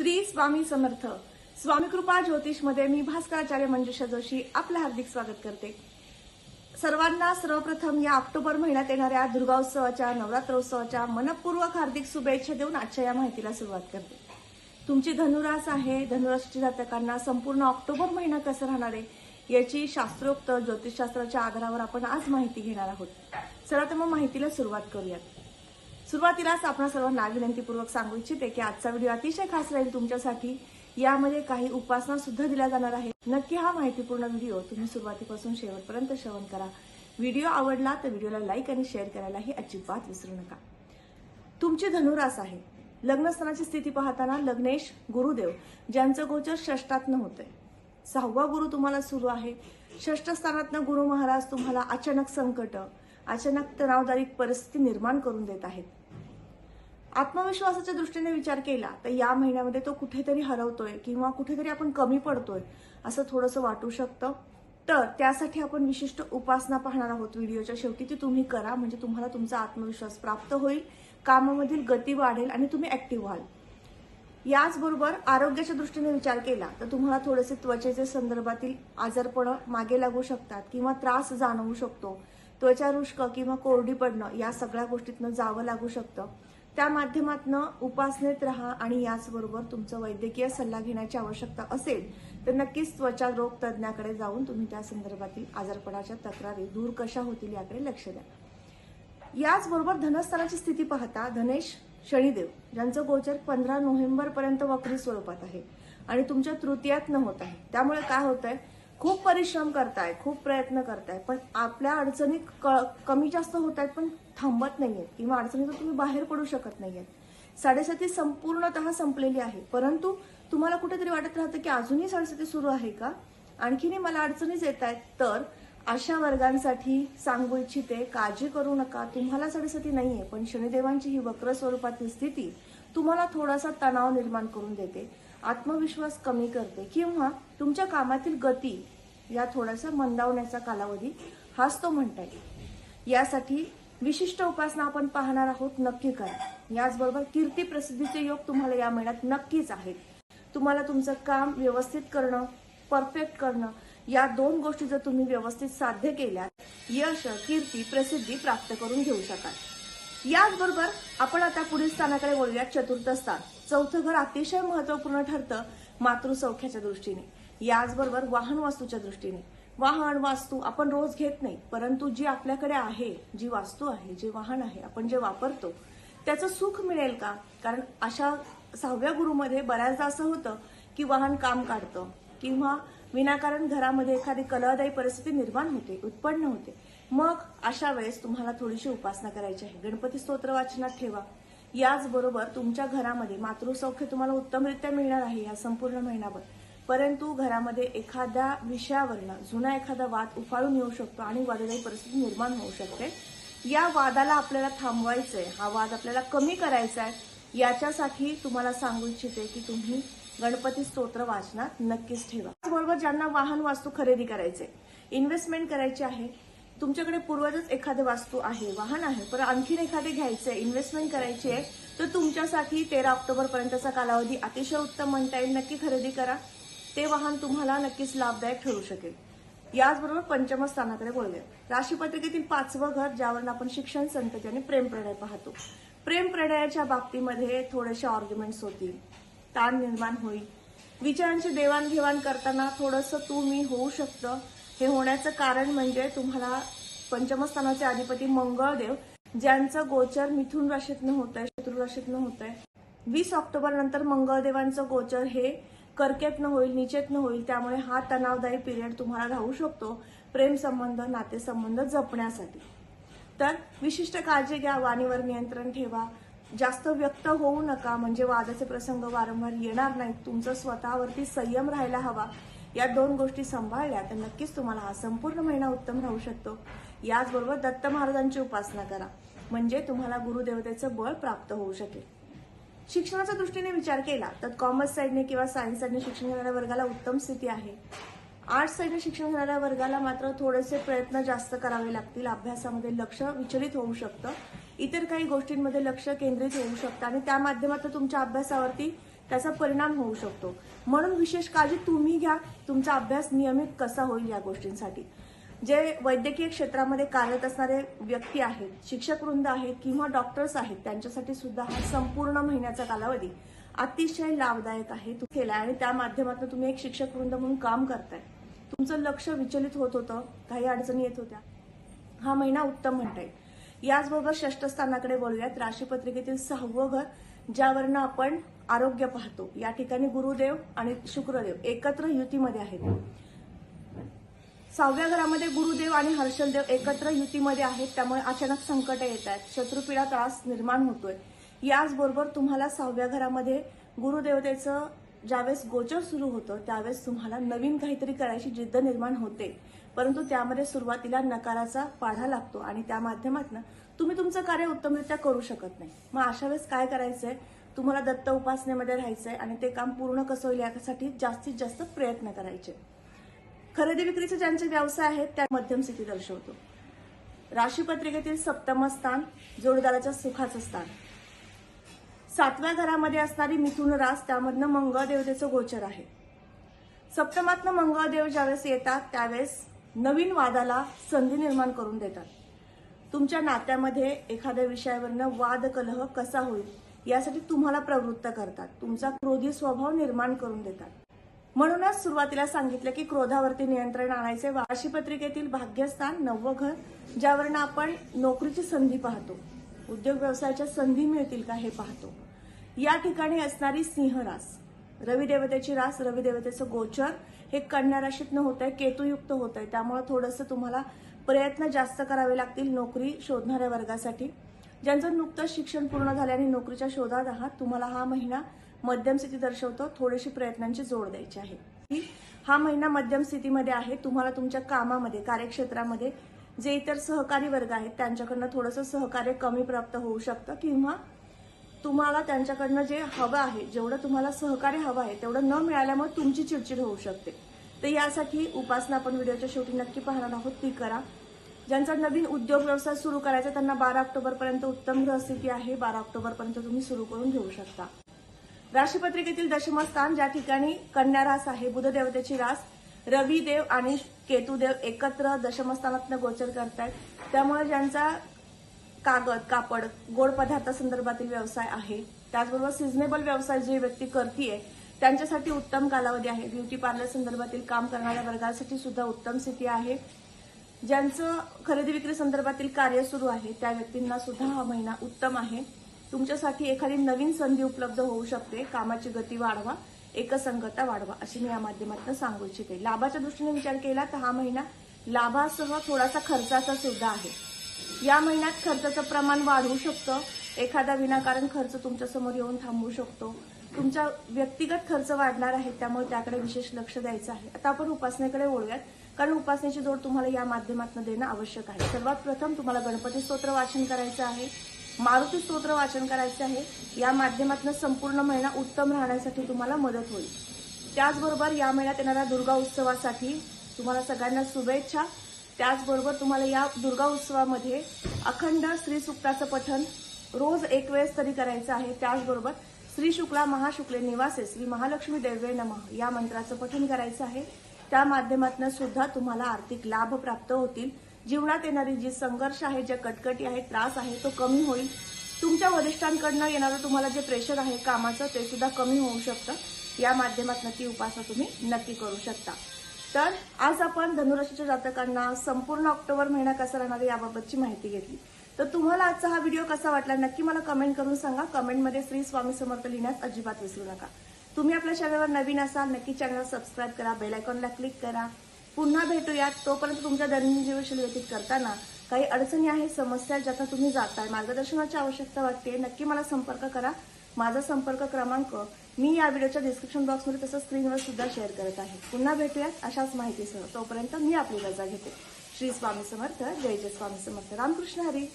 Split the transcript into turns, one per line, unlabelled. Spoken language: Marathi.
श्री स्वामी समर्थ. स्वामी कृपा ज्योतिषमध्ये मी भास्कराचार्य मंजुषा जोशी आपलं हार्दिक स्वागत करते. सर्वांना सर्वप्रथम या ऑक्टोबर महिन्यात येणाऱ्या दुर्गाोत्सवाच्या नवरात्रोत्सवाच्या मनपूर्वक हार्दिक शुभेच्छा देऊन आजच्या या माहितीला सुरुवात करते. तुमची धनुरास आहे धनुराशीच्या जातकांना संपूर्ण ऑक्टोबर महिना कसं राहणार आहे याची शास्त्रोक्त ज्योतिषशास्त्राच्या आधारावर आपण आज माहिती घेणार आहोत. चला तर मग माहितीला सुरुवात करूयात. सुरुवातीलाच आपण सर्वांना विनंतीपूर्वक सांगू इच्छिते की आजचा व्हिडिओ अतिशय खास राहील तुमच्यासाठी. यामध्ये काही उपासना सुद्धा दिल्या जाणार आहेत. नक्की हा माहितीपूर्ण व्हिडिओ तुम्ही सुरुवातीपासून शेवटपर्यंत श्रवण करा. व्हिडिओ आवडला तर व्हिडिओला लाईक आणि शेअर करायलाही अजिबात विसरू नका. तुमची धनुरास आहे. लग्नस्थानाची स्थिती पाहताना लग्नेश गुरुदेव ज्यांचं गोचर षष्टातनं होतंय. सहावा गुरु तुम्हाला सुरू आहे. षष्ठ स्थानातनं गुरु महाराज तुम्हाला अचानक संकट अचानक तणावदायक परिस्थिती निर्माण करून देत आहेत. आत्मविश्वासाच्या दृष्टीने विचार केला तर या महिन्यामध्ये तो कुठेतरी हरवतोय किंवा कुठेतरी आपण कमी पडतोय असं थोडंसं वाटू शकतं. तर त्यासाठी आपण विशिष्ट उपासना पाहणार आहोत व्हिडिओच्या शेवटी. ती तुम्ही करा म्हणजे तुम्हाला तुमचा आत्मविश्वास प्राप्त होईल कामामधील गती वाढेल आणि तुम्ही ऍक्टिव्ह व्हाल. याचबरोबर आरोग्याच्या दृष्टीने विचार केला तर तुम्हाला थोडेसे त्वचेचे संदर्भातील आजारपण मागे लागू शकतात किंवा त्रास जाणवू शकतो. त्वचा रुष्क किंवा कोरडी पडणं या सगळ्या गोष्टीतनं जावं लागू शकतं. त्या माध्यमातनं उपासनेत राहा आणि याचबरोबर तुमचं वैद्यकीय सल्ला घेण्याची आवश्यकता असेल तर नक्कीच त्वचा रोग तज्ज्ञाकडे जाऊन तुम्ही त्या संदर्भातील आजारपणाच्या तक्रारी दूर कशा होतील याकडे लक्ष द्या. याचबरोबर धनस्थानाची स्थिती पाहता धनेश शनिदेव ज्यांचं गोचर पंधरा नोव्हेंबर पर्यंत वक्री स्वरूपात आहे आणि तुमच्या तृतीयात न होत आहे. त्यामुळे काय होत आहे खूप परिश्रम करताय खूप प्रयत्न करताय पण आपल्या अडचणी क- कमी जास्त होत आहेत पण थांबत नाहीयेत किंवा अडचणीतून तुम्ही बाहेर पडू शकत नाहीयेत. साडेसाती संपूर्णतः संपलेली आहे. परंतु तुम्हाला कुठेतरी वाटत राहतं की अजूनही साडेसाती सुरू आहे का? आणखीनही मला अडचणीच येत आहेत. तर अशा वर्गांसाठी सांगू इच्छिते काळजी करू नका. तुम्हाला साडेसाती नाहीये पण शनिदेवांची ही वक्र स्वरूपातील स्थिती तुम्हाला थोडासा तणाव निर्माण करून देते. आत्मविश्वास कमी करते. किंवा तुमच्या कामातील गती या थोडासा मंदावण्याचा कालावधी हाच तो म्हणता येईल. यासाठी विशिष्ट उपासना आपण पाहणार आहोत नक्की करा. याचबरोबर कीर्ती प्रसिद्धीचे योग तुम्हाला या महिन्यात नक्कीच आहेत. तुम्हाला तुमचं काम व्यवस्थित करणं परफेक्ट करणं या दोन गोष्टी जर तुम्ही व्यवस्थित साध्य केल्या यश कीर्ती प्रसिद्धी प्राप्त करून घेऊ शकाल. याचबरोबर आपण आता पुढील स्थानाकडे बोलूया चतुर्थ स्थान. चौथं घर अतिशय महत्त्वपूर्ण ठरतं मातृसौख्याच्या दृष्टीने. याचबरोबर वाहन वास्तूच्या दृष्टीने. वाहन वास्तू आपण रोज घेत नाही परंतु जी आपल्याकडे आहे जी वास्तू आहे जे वाहन आहे आपण जे वापरतो त्याचं सुख मिळेल का? कारण अशा सहाव्या गुरुमध्ये बऱ्याचदा असं होतं की वाहन काम काढतं किंवा विनाकारण घरामध्ये एखादी कलहदायी परिस्थिती निर्माण होते उत्पन्न होते. मग अशा वेळेस तुम्हाला थोडीशी उपासना करायची आहे. गणपती स्तोत्र वाचनात ठेवा. याचबरोबर तुमच्या घरामध्ये मातृसौख्य तुम्हाला उत्तमरित्या मिळणार आहे या संपूर्ण महिनाभर. परंतु घरामध्ये एखाद्या विषयावरनं जुना एखादा वाद उफाळून येऊ शकतो आणि वादळी परिस्थिती निर्माण होऊ शकते. या वादाला आपल्याला थांबवायचंय हा वाद आपल्याला कमी करायचा आहे याच्यासाठी तुम्हाला सांगू इच्छिते की तुम्ही गणपती स्तोत्र वाचनात नक्कीच ठेवा. त्याचबरोबर ज्यांना वाहन वास्तू खरेदी करायचे इन्व्हेस्टमेंट करायची आहे तुमच्याकडे पूर्वजच एखादे वास्तू आहे वाहन आहे पण आणखीन एखादे घ्यायचे इन्व्हेस्टमेंट करायची आहे तर तुमच्यासाठी तेरा ऑक्टोबर पर्यंतचा कालावधी अतिशय उत्तम म्हणता येईल. नक्की खरेदी करा. ते वाहन तुम्हाला नक्कीच लाभदायक ठरू शकेल. याचबरोबर पंचम स्थानाकडे वळूया राशीपत्रिकेतील पाचवं घर ज्यावर आपण शिक्षण संतती आणि प्रेम प्रणय पाहतो. प्रेम प्रणयाच्या बाबतीमध्ये थोडेसे ऑर्ग्युमेंट्स होतील. ताण निर्माण होईल. विचारांची देवाणघेवाण करताना थोडंसं तू मी होऊ शकतं. हे होण्याचं कारण म्हणजे तुम्हाला पंचमस्थानाचे अधिपती मंगळदेव ज्यांचं गोचर मिथुन राशीतनं होत आहे शत्रू राशीतनं होत आहे वीस ऑक्टोबर नंतर मंगळदेवांचं गोचर हे कर्केतनं होईल निचेतनं होईल त्यामुळे हा तणावदायी पिरियड तुम्हाला राहू शकतो प्रेमसंबंध नातेसंबंध जपण्यासाठी. तर विशिष्ट काळजी घ्या वाणीवर नियंत्रण ठेवा. जास्त व्यक्त होऊ नका म्हणजे वादाचे प्रसंग वारंवार येणार नाहीत. तुमचं स्वतःवरती संयम राहायला हवा. या दोन गोष्टी सांभाळल्या तर नक्कीच तुम्हाला हा संपूर्ण महिना उत्तम राहू शकतो. याचबरोबर दत्त महाराजांची उपासना करा म्हणजे तुम्हाला गुरुदेवतेचं बळ प्राप्त होऊ शकेल. शिक्षणाच्या दृष्टीने विचार केला तर कॉमर्स साईडने किंवा सायन्स साईडने शिक्षण घेणाऱ्या वर्गाला उत्तम स्थिती आहे. आर्ट्स साईडने शिक्षण घेणाऱ्या वर्गाला मात्र थोडेसे प्रयत्न जास्त करावे लागतील. अभ्यासामध्ये लक्ष विचलित होऊ शकतं. इतर काही गोष्टींमध्ये लक्ष केंद्रित होऊ शकतं आणि त्या माध्यमातून तुमच्या अभ्यासावरती त्याचा परिणाम होऊ शकतो. म्हणून विशेष काळजी तुम्ही घ्या. तुमचा अभ्यास नियमित कसा होईल या गोष्टींसाठी? जे वैद्यकीय क्षेत्रामध्ये कार्यरत असणारे व्यक्ती आहेत शिक्षक वृंद आहेत किंवा डॉक्टर्स आहेत त्यांच्यासाठी सुद्धा हा संपूर्ण महिन्याचा कालावधी अतिशय लाभदायक आहे. तू केलाय आणि त्या माध्यमातून तुम्ही एक शिक्षक वृंद म्हणून काम करताय. तुमचं लक्ष विचलित होत होतं काही अडचणी येत होत्या. हा महिना उत्तम म्हणता येईल याचबरोबर षष्ठस्थानाकडे बोलूयात वळूयात. राशीपत्रिकेतील सहावं घर ज्यावरनं आपण आरोग्य पाहतो. या ठिकाणी गुरुदेव आणि शुक्रदेव एकत्र युतीमध्ये आहेत. सहाव्या घरामध्ये गुरुदेव आणि हर्षलदेव एकत्र युतीमध्ये आहेत त्यामुळे अचानक संकट येत आहेत. शत्रुपीडा त्रास निर्माण होतोय. याचबरोबर तुम्हाला सहाव्या घरामध्ये गुरुदेवतेचं ज्यावेळेस गोचर सुरू होतं त्यावेळेस तुम्हाला नवीन काहीतरी करायची जिद्द निर्माण होते. परंतु त्यामध्ये सुरुवातीला नकाराचा पाढा लागतो आणि त्या माध्यमातून तुम्ही तुमचं कार्य उत्तमरित्या करू शकत नाही. मग अशा वेळेस काय करायचंय? तुम्हाला दत्त उपासनेमध्ये राहायचंय आणि ते काम पूर्ण कसं होईल यासाठी जास्तीत जास्त प्रयत्न करायचे. खरेदी विक्रीचे ज्यांचे व्यवसाय आहेत त्या मध्यम स्थिती दर्शवतो. राशीपत्रिकेतील सप्तम स्थान जोडदाराच्या सुखाचं स्थान. सातव्या घरामध्ये असणारी मिथुन रास त्यामधनं मंगळ देवतेचं गोचर आहे. सप्तमातनं मंगळदेव ज्यावेळेस येतात त्यावेळेस नवीन वादाला संधी निर्माण करून देतात. तुमच्या नात्यामध्ये एखाद्या विषयावरनं वाद कलह कसा होईल यासाठी तुम्हाला प्रवृत्त करतात. तुमचा क्रोधी स्वभाव निर्माण करून देतात. म्हणूनच सुरुवातीला सांगितलं की क्रोधावरती नियंत्रण आणायचे. वाशी पत्रिकेतील भाग्यस्थान नववं घर ज्यावरनं आपण नोकरीची संधी पाहतो. उद्योग व्यवसायाच्या संधी मिळतील का हे पाहतो. या ठिकाणी असणारी सिंहरास रास. रविदेवतेची रास रविदेवतेचं गोचर हे कन्या राशीतनं होत आहे केतुयुक्त होत आहे त्यामुळे थोडंसं तुम्हाला प्रयत्न जास्त करावे लागतील नोकरी शोधणाऱ्या वर्गासाठी. ज्यांचं नुकतंच शिक्षण पूर्ण झाल्याने नोकरीच्या शोधात आहात तुम्हाला हा महिना मध्यम स्थिती दर्शवतो. थोडीशी प्रयत्नांची जोड द्यायची आहे. हा महिना मध्यम स्थितीमध्ये आहे. तुम्हाला तुमच्या कामामध्ये कार्यक्षेत्रामध्ये जे इतर सहकारी वर्ग आहेत त्यांच्याकडनं थोडंसं सहकार्य कमी प्राप्त होऊ शकतं किंवा तुम्हाला त्यांच्याकडनं जे हवं आहे जेवढं तुम्हाला सहकार्य हवं आहे तेवढं न मिळाल्यामुळे तुमची चिडचिड होऊ शकते. तर यासाठी उपासना आपण व्हिडिओच्या शेवटी नक्की पाहणार आहोत. ती करा. ज्यांचा नवीन उद्योग व्यवसाय सुरू करायचा त्यांना बारा ऑक्टोबर पर्यंत उत्तम ग्रहस्थिती आहे. बारा ऑक्टोबर पर्यंत तुम्ही सुरू करून घेऊ शकता. राशीपत्रिकेतील दशमस्थान ज्या ठिकाणी कन्या रास आहे बुधदेवतेची रास रवी देव आणि केतुदेव एकत्र दशमस्थानातनं गोचर करतायत. त्यामुळे ज्यांचा कागद कापड गोड पदार्थासंदर्भातील व्यवसाय आहे त्याचबरोबर सिझनेबल व्यवसाय जी व्यक्ती करतीये त्यांच्यासाठी उत्तम कालावधी आहे. ब्युटी पार्लर संदर्भातील काम करणाऱ्या वर्गासाठी सुद्धा उत्तम स्थिती आहे. ज्यांचं खरेदी विक्री संदर्भातील कार्य सुरू आहे त्या व्यक्तींना सुद्धा हा महिना उत्तम आहे. तुमच्यासाठी एखादी नवीन संधी उपलब्ध होऊ शकते. कामाची गती वाढवा एकसंगता वाढवा अशी मी या माध्यमातून सांगू इच्छिते. लाभाच्या दृष्टीने विचार केला तर हा महिना लाभासह थोडासा खर्चाचा सुद्धा आहे. या महिन्यात खर्चाचं प्रमाण वाढवू शकतं. एखादा विनाकारण खर्च तुमच्यासमोर येऊन थांबू शकतो. तुमचा व्यक्तिगत खर्च वाढणार आहे त्यामुळे त्याकडे विशेष लक्ष द्यायचं आहे. आता आपण उपासनेकडे वळूयात. कारण उपासनेची जोड तुम्हाला या माध्यमातून देणं आवश्यक आहे. सर्वात प्रथम तुम्हाला गणपती स्तोत्र वाचन करायचं आहे मारुती स्तोत्र वाचन करायचं आहे. या माध्यमातून संपूर्ण महिना उत्तम राहण्यासाठी तुम्हाला मदत होईल. त्याचबरोबर या महिन्यात येणाऱ्या दुर्गा उत्सवासाठी तुम्हाला सगळ्यांना शुभेच्छा. त्याचबरोबर तुम्हाला या दुर्गा उत्सवामध्ये अखंड श्री सुक्ताचं पठन रोज एक वेळेस तरी करायचं आहे. त्याचबरोबर श्री शुक्ला महाशुक्ले निवासे श्री महालक्ष्मी देवे नमः या मंत्राचं पठन करायचं आहे. त्या माध्यमातून सुद्धा तुम्हाला आर्थिक लाभ प्राप्त होतील. जीवनात येणारी जी संघर्ष आहे जे कटकटी आहे त्रास आहे तो कमी होईल. तुमच्या वरिष्ठांकडनं येणारं तुम्हाला जे प्रेशर आहे कामाचं ते सुद्धा कमी होऊ शकतं. या माध्यमातून ती उपासना तुम्ही नक्की करू शकता. तर आज आपण धनुराशीच्या जातकांना संपूर्ण ऑक्टोबर महिना कसा राहणार याबाबतची माहिती घेतली. तर तुम्हाला आजचा हा व्हिडिओ कसा वाटला नक्की मला कमेंट करून सांगा. कमेंटमध्ये श्री स्वामी समर्थ लिहिण्यास अजिबात विसरू नका. तुम्ही आपल्या चॅनलवर नवीन असाल नक्की चॅनल सबस्क्राईब करा बेल आयकॉनला क्लिक करा. पुन्हा भेटूयात. तोपर्यंत तुमच्या दैनंदिन जीवनशैली व्यतीत करताना काही अडचणी आहे समस्या ज्याचा तुम्ही जाताय मार्गदर्शनाची आवश्यकता वाटते नक्की मला संपर्क करा. माझा संपर्क क्रमांक मी या व्हिडिओच्या डिस्क्रिप्शन बॉक्समध्ये तसंच स्क्रीनवर सुद्धा शेअर करत आहे. पुन्हा भेटूयात अशाच माहितीसह. तोपर्यंत मी आपली रजा घेते. श्री स्वामी समर्थ. जय जय स्वामी समर्थ. रामकृष्ण हरी.